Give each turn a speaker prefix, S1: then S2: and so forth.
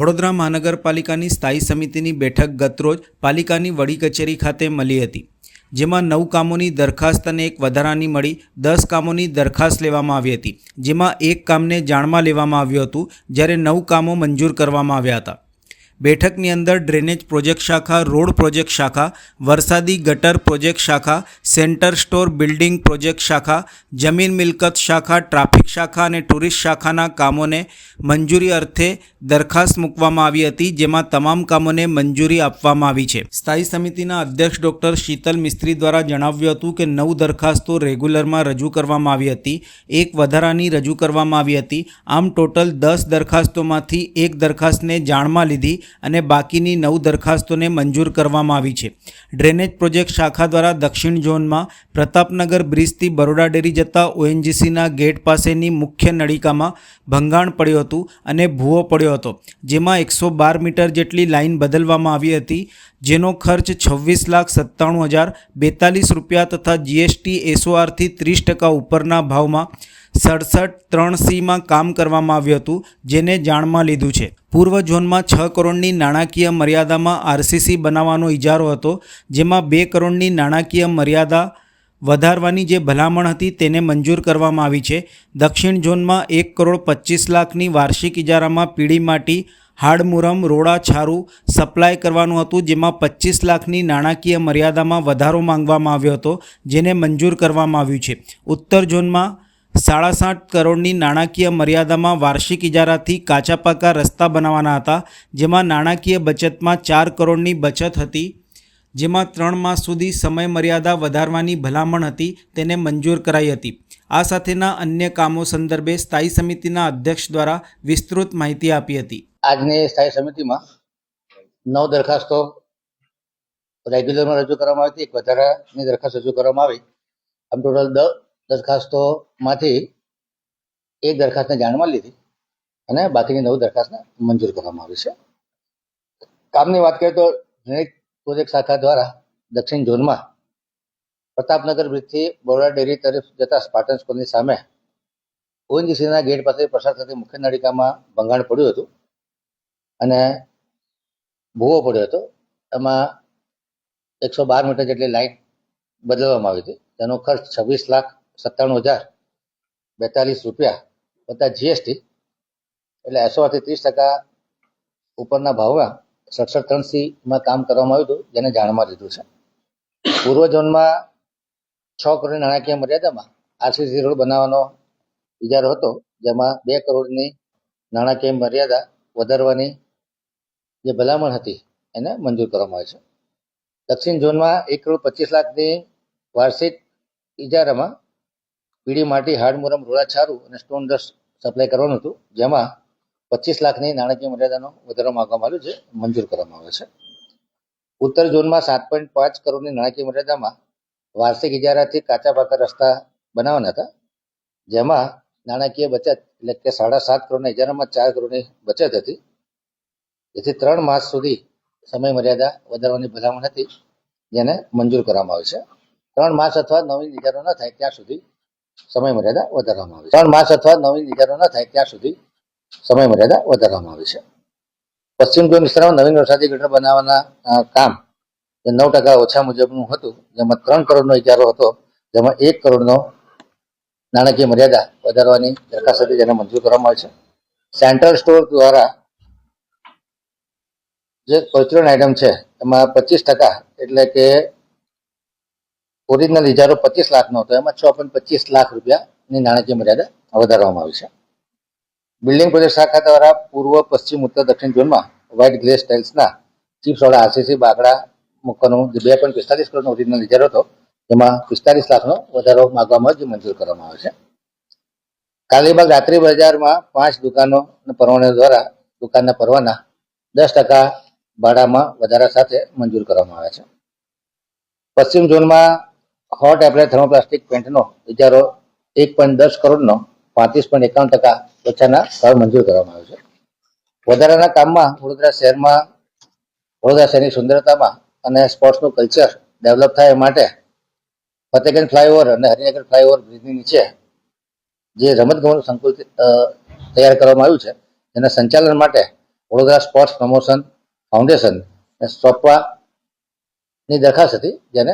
S1: વડોદરા મહાનગરપાલિકાની સ્થાયી સમિતિની બેઠક ગતરોજ પાલિકાની વડી કચેરી ખાતે મળી હતી, જેમાં નવ કામોની દરખાસ્ત અને એક વધારાની મળી દસ કામોની દરખાસ્ત લેવામાં આવી હતી, જેમાં એક કામને જાણમાં લેવામાં આવ્યું હતું, જ્યારે નવ કામો મંજૂર કરવામાં આવ્યા હતા. બેઠકની અંદર ડ્રેનેજ પ્રોજેક્ટ શાખા, રોડ પ્રોજેક્ટ શાખા, વરસાદી ગટર પ્રોજેક્ટ શાખા, સેન્ટર સ્ટોર બિલ્ડિંગ પ્રોજેક્ટ શાખા, જમીન મિલકત શાખા, ટ્રાફિક શાખા અને ટુરિસ્ટ શાખાના કામોને મંજૂરી અર્થે દરખાસ્ત મૂકવામાં આવી હતી, જેમાં તમામ કામોને મંજૂરી આપવામાં આવી છે. સ્થાયી સમિતિના અધ્યક્ષ ડૉક્ટર શીતલ મિસ્ત્રી દ્વારા જણાવ્યું હતું કે નવ દરખાસ્તો રેગ્યુલરમાં રજૂ કરવામાં આવી હતી, એક વધારાની રજૂ કરવામાં આવી હતી. આમ ટોટલ દસ દરખાસ્તોમાંથી એક દરખાસ્તને જાણમાં લીધી અને બાકીની નવ દરખાસ્તોને મંજૂર કરવામાં આવી છે. ડ્રેનેજ પ્રોજેક્ટ શાખા દ્વારા દક્ષિણ ઝોનમાં પ્રતાપનગર બ્રિજથી બરોડા ડેરી જતા ઓએનજીસીના ગેટ પાસેની મુખ્ય નળિકામાં ભંગાણ પડ્યું હતું અને ભૂવો પડ્યો હતો, જેમાં એકસો બાર મીટર જેટલી લાઇન બદલવામાં આવી હતી, જેનો ખર્ચ છવ્વીસ લાખ સત્તાણું હજાર બેતાલીસ રૂપિયા તથા જીએસટી એસઓઆરથી ત્રીસ ટકા ઉપરના ભાવમાં સડસઠ ત્રણ સીમાં કામ કરવામાં આવ્યું હતું, જેને જાણમાં લીધું છે. પૂર્વ ઝોનમાં છ કરોડની નાણાકીય મર્યાદામાં આરસીસી બનાવવાનો ઇજારો હતો, જેમાં બે કરોડની નાણાકીય મર્યાદા વધારવાની જે ભલામણ હતી તેને મંજૂર કરવામાં આવી છે. દક્ષિણ ઝોનમાં એક કરોડ પચીસ લાખની વાર્ષિક ઇજારામાં પીળી માટી, હાડમુરમ, રોડા, છારું સપ્લાય કરવાનું હતું, જેમાં પચીસ લાખની નાણાકીય મર્યાદામાં વધારો માંગવામાં આવ્યો હતો, જેને મંજૂર કરવામાં આવ્યું છે. ઉત્તર ઝોનમાં સાડા સાત કરોડની નાણાકીય મર્યાદામાં વાર્ષિક ઇજારાથી કાચા પાકા રસ્તા બનાવવાના હતા, જેમાં નાણાકીય બચતમાં ચાર કરોડની બચત હતી, જેમાં ત્રણ માસ સુધી સમય મર્યાદા વધારવાની ભલામણ હતી, તેને મંજૂર કરાઈ હતી. આ સાથેના અન્ય કામો સંદર્ભે સ્થાયી સમિતિના અધ્યક્ષ દ્વારા વિસ્તૃત માહિતી આપી હતી.
S2: આજની સ્થાયી સમિતિમાં નવ દરખાસ્તો રેગ્યુલરમાં રજૂ કરવામાં આવી હતી, એક વધારાની દરખાસ્ત રજૂ કરવામાં આવી. આમ ટોટલ દરખાસ્તોમાંથી એક દરખાસ્તને જાણમાં લીધી અને બાકીની નવ દરખાસ્તને મંજૂર કરવામાં આવી છે. કામની વાત કરીએ તો ડ્રેનેજ પ્રોજેક્ટ શાખા દ્વારા દક્ષિણ ઝોનમાં પ્રતાપનગર બ્રિજથી બરોડા ડેરી તરફ જતા સ્પાટન સ્કૂલની સામે ઓએનજીસીના ગેટ પાસે પસાર થતી મુખ્ય નળિકામાં ભંગાણ પડ્યું હતું અને ભૂવો પડ્યો હતો. એમાં એકસો બાર મીટર જેટલી લાઇટ બદલવામાં આવી હતી. તેનો ખર્ચ છવ્વીસ લાખ સત્તાણું હજાર બેતાલીસ રૂપિયા વત્તા જીએસટી એટલે એસોથી ત્રીસ ટકા ઉપરના ભાવમાં સડસઠ ત્રણ સીમાં કામ કરવામાં આવ્યું હતું, જેને જાણમાં લીધું છે. પૂર્વ ઝોનમાં છ કરોડ નાણાકીય મર્યાદામાં આરસીસી રોડ બનાવવાનો ઇજારો હતો, જેમાં બે કરોડની નાણાકીય મર્યાદા વધારવાની જે ભલામણ હતી, એને મંજૂર કરવામાં આવી છે. દક્ષિણ ઝોનમાં એક કરોડ પચીસ લાખની વાર્ષિક ઇજારામાં પીળી માટી હાડમુરમ રોડા છારું અને સ્ટોન ડસ્ટ સપ્લાય કરવાનું હતું, જેમાં પચીસ લાખની નાણાકીય મર્યાદાનો વધારો માંગવામાં આવ્યો છે, મંજૂર કરવામાં આવ્યો છે. ઉત્તર ઝોનમાં સાત પોઈન્ટ પાંચ કરોડની નાણાકીય મર્યાદામાં વાર્ષિક ઇજારાથી કાચા પાકા રસ્તા બનાવવાના હતા, જેમાં નાણાકીય બચત એટલે કે સાડા સાત કરોડના ઇજારામાં ચાર કરોડની બચત હતી. જેથી ત્રણ માસ સુધી સમય મર્યાદા વધારવાની ભલામણ હતી, જેને મંજૂર કરવામાં આવી છે. ત્રણ માસ અથવા નવીન ઇજારો ન થાય, ત્યાં સુધી સમય મર્યાદા વધારવામાં આવી છે. ત્રણ માસ અથવા નવીન ઇજારો ન થાય ત્યાં સુધી સમય મર્યાદા વધારવામાં આવી છે. પશ્ચિમ ઝોન વિસ્તારમાં નવીન વરસાદી ગટર બનાવવાના કામ જે નવ ટકા ઓછા મુજબનું હતું, જેમાં ત્રણ કરોડનો ઇજારો હતો, જેમાં એક કરોડનો નાણાકીય મર્યાદા વધારવાની દરખાસ્ત હતી, જેને મંજૂર કરવામાં આવી છે. સેન્ટ્રલ સ્ટોર દ્વારા જે પરચુરણ આઇટમ છે, એમાં પચીસ ટકા એટલે કે ઓરિજિનલ ઇજારો પચીસ લાખનો હતો. એમાં છ પોઈન્ટ પચીસ લાખ રૂપિયાની નાણાકીય મર્યાદા વધારવામાં આવી છે. બિલ્ડિંગ પ્રોજેક્ટ શાખા દ્વારા પૂર્વ, પશ્ચિમ, ઉત્તર, દક્ષિણ ઝોનમાં વ્હાઇટ ગ્લેસ ટાઇલ્સના ચિપ્સ આરસીસી, બાકડા મૂકવાનું જે બે પોઈન્ટ પિસ્તાલીસ કરોડનો ઓરિજિનલ ઇજારો હતો, એમાં પિસ્તાલીસ લાખનો વધારો માગવામાં જ મંજૂર કરવામાં આવે છે. કાલીબાગ રાત્રિ બજારમાં પાંચ દુકાનો પરવાના દ્વારા દુકાનના પરવાના દસ ટકા ભાડામાં વધારા સાથે મંજૂર કરવામાં આવે છે. પશ્ચિમ ઝોનમાં હોટ એપ્લાય થર્મોપ્લાસ્ટિક પેન્ટનો ઇજારો એક પોઈન્ટ દસ કરોડનો, પાંત્રીસ પોઈન્ટ એકાવન ટકા ઓછાના ભાવ મંજૂર કરવામાં આવ્યો છે. વધારાના કામમાં વડોદરા શહેરમાં, વડોદરા શહેરની સુંદરતામાં અને સ્પોર્ટ્સનું કલ્ચર ડેવલપ થાય એ માટે ફતેગંજ ફ્લાયઓવર અને હરિનગર ફ્લાયઓવર બ્રિજની નીચે જે રમતગમતનું સંકુલ તૈયાર કરવામાં આવ્યું છે તેના સંચાલન માટે વડોદરા સ્પોર્ટ્સ પ્રમોશન ફાઉન્ડેશન સોંપવાની દરખાસ્ત હતી, જેને